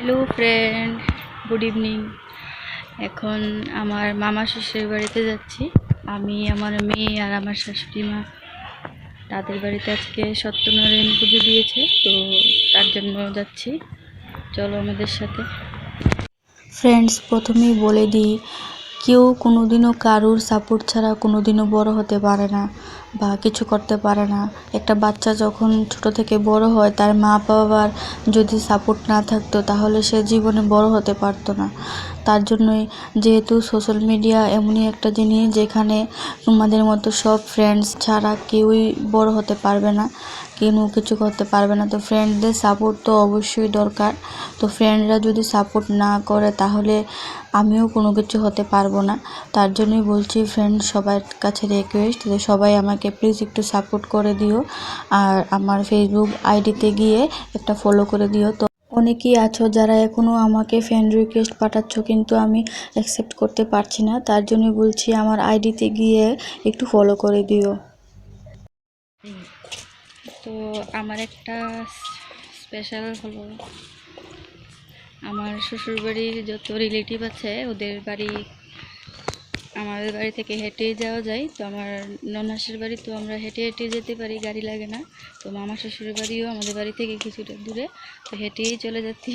Hello friend good evening এখন আমার মামা শ্বশুরের বাড়িতে যাচ্ছি। আমি, আমার মেয়ে আর আমার শাশুড়ি মা। তাদের বাড়িতে আজকে সত্যনারায়ণ পুজো দিয়েছে, তো তার জন্য যাচ্ছি। চলো আমাদের সাথে। ফ্রেন্ডস প্রথমেই বলে দিই, কেউ কোনোদিনও কারুর সাপোর্ট ছাড়া কোনোদিনও বড় হতে পারে না। বা কিছু করতে পারে না। একটা বাচ্চা যখন ছোট থেকে বড় হয়, তার মা বাবার যদি সাপোর্ট না থাকতো, তাহলে সে জীবনে বড় হতে পারতো না। তার জন্যই যেহেতু সোশ্যাল মিডিয়া এমনই একটা জিনিস যেখানে তোমাদের মতো সব ফ্রেন্ডস ছাড়া কেউই বড় হতে পারবে না, কেউ কিছু করতে পারবে না। তো ফ্রেন্ডদের সাপোর্ট তো অবশ্যই দরকার। তো ফ্রেন্ডরা যদি সাপোর্ট না করে, তাহলে আমিও কোনো কিছু হতে পারব না। তার জন্যই বলছি ফ্রেন্ড সবার কাছে রিকোয়েস্ট যে সবাই আমাকে প্লিজ একটু সাপোর্ট করে দিও। আর আমার ফেসবুক আইডিতে গিয়ে একটা ফলো করে দিও। তো অনেকেই আছো যারা এখনও আমাকে ফ্রেন্ড রিকোয়েস্ট পাঠাচ্ছ, কিন্তু আমি অ্যাকসেপ্ট করতে পারছি না। তার জন্য বলছি আমার আইডিতে গিয়ে একটু ফলো করে দিও। তো আমার একটা স্পেশাল হলো, আমার শ্বশুরবাড়ির যত রিলেটিভ আছে, ওদের বাড়ি আমাদের বাড়ি থেকে হেঁটেই যাওয়া যায়। তো আমার ননাসের বাড়ি, তো আমরা হেঁটে হেঁটে যেতে পারি, গাড়ি লাগে না। তো মামা শ্বশুরের বাড়িও আমাদের বাড়ি থেকে কিছুটা দূরে। তো হেঁটেই চলে যাচ্ছি।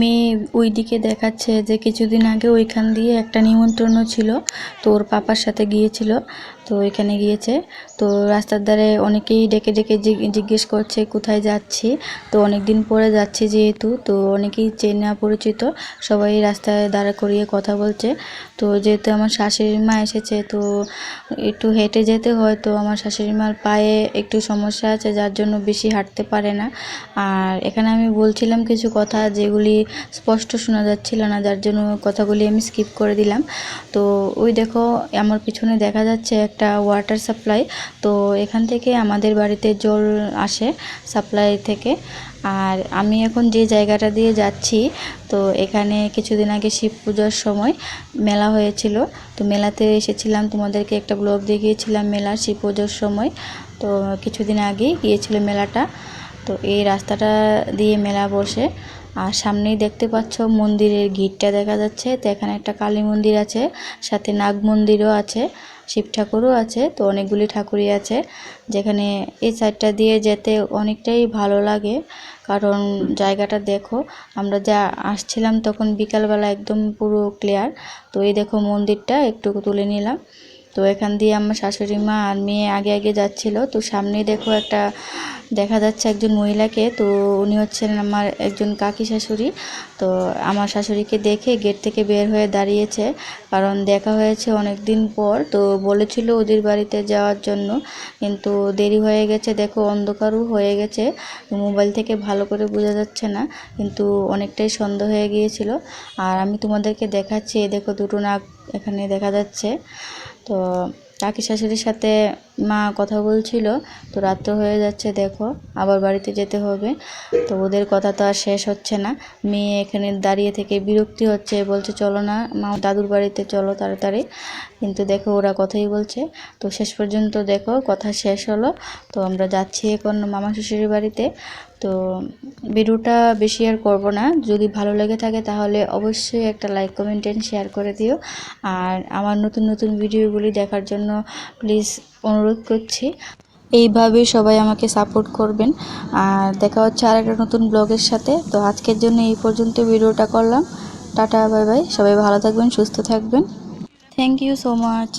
মেয়ে ওই দিকে দেখাচ্ছে যে কিছুদিন আগে ওইখান দিয়ে একটা নিমন্ত্রণ ছিল, তো ওর পাপার সাথে গিয়েছিল, তো ওইখানে গিয়েছে। তো রাস্তার ধারে অনেকেই ডেকে ডেকে জিজ্ঞেস করছে, কোথায় যাচ্ছি? তো অনেক দিন পরে যাচ্ছি যেহেতু, তো অনেকেই চেনা পরিচিত, সবাই রাস্তায় দাঁড়া করিয়ে কথা বলছে। তো যেহেতু আমার শাশুড়ি মা এসেছে, তো একটু হেঁটে যেতে হয়, তো আমার শাশুড়ি মার পায়ে একটু সমস্যা আছে, যার জন্য বেশি হাঁটতে পারে না। আর এখানে আমি বলছিলাম কিছু কথা যেগুলি স্পষ্ট শোনা যাচ্ছিল না, যার জন্য কথাগুলি আমি স্কিপ করে দিলাম। তো ওই দেখো, আমার পিছনে দেখা যাচ্ছে একটা ওয়াটার সাপ্লাই তো এখান থেকে আমাদের বাড়িতে জল আসে সাপ্লাই থেকে। আর আমি এখন যে জায়গাটা দিয়ে যাচ্ছি, তো এখানে কিছুদিন আগে শিব পূজার সময় মেলা হয়েছিল। তো মেলাতে এসেছিলাম, তোমাদেরকে একটা ব্লগ দেখিয়েছিলাম মেলা শিব পুজোর সময়। তো কিছুদিন আগেই গিয়েছিল মেলাটা। তো এই রাস্তাটা দিয়ে মেলা বসে। আর সামনেই দেখতে পাচ্ছ মন্দিরের গিটটা দেখা যাচ্ছে। তো এখানে একটা কালী মন্দির আছে, সাথে নাগ মন্দিরও আছে, শিব ঠাকুরও আছে, তো অনেকগুলি ঠাকুরই আছে। যেখানে এই সাইডটা দিয়ে যেতে অনেকটাই ভালো লাগে, কারণ জায়গাটা দেখো, আমরা যা আসছিলাম তখন বিকালবেলা একদম পুরো ক্লিয়ার তো এই দেখো মন্দিরটা, একটু তুলে নিলাম। তো এখান দিয়ে আমার শাশুড়ি মা আর মেয়ে আগে আগে যাচ্ছিল। তো সামনে দেখো একটা, দেখা যাচ্ছে একজন মহিলাকে। তো উনি হচ্ছেন আমার একজন কাকি শাশুড়ি। তো আমার শাশুড়িকে দেখে গেট থেকে বের হয়ে দাঁড়িয়েছে। কারণ দেখা হয়েছে অনেক দিন পর। তো বলেছিল ওদের বাড়িতে যাওয়ার জন্য। কিন্তু দেরি হয়ে গেছে। দেখো অন্ধকারও হয়ে গেছে। মোবাইল থেকে ভালো করে বোঝা যাচ্ছে না। কিন্তু অনেকটাই সন্দেহ হয়ে গিয়েছিল। আর আমি তোমাদেরকে দেখাচ্ছি দেখো দুটো নাক এখানে দেখা যাচ্ছে। তো কাকি শাশুড়ির সাথে মা কথা বলছিল, তো রাত্র হয়ে যাচ্ছে দেখো, আবার বাড়িতে যেতে হবে। তো ওদের কথা তো আর শেষ হচ্ছে না। মেয়ে এখানে দাঁড়িয়ে থেকে বিরক্তি হচ্ছে, বলছে, চলো না, মা দাদুর বাড়িতে চলো তাড়াতাড়ি। কিন্তু দেখো, ওরা কথাই বলছে। তো শেষ পর্যন্ত দেখো, কথা শেষ হলো। তো আমরা যাচ্ছি এখন মামা শ্বশুরের বাড়িতে। তো ভিডিওটা বেশি আর করব না। যদি ভালো লেগে থাকে তাহলে অবশ্যই একটা লাইক কমেন্ট এন্ড শেয়ার করে দিও। আর আমার নতুন নতুন ভিডিওগুলি দেখার জন্য প্লিজ অনুরোধ করছি। এইভাবে সবাই আমাকে সাপোর্ট করবেন। আর দেখা হচ্ছে আর একটা নতুন ব্লগের সাথে। তো আজকের জন্য এই পর্যন্ত ভিডিওটা করলাম। টাটা বাই বাই সবাই ভালো থাকবেন, সুস্থ থাকবেন। Thank you so much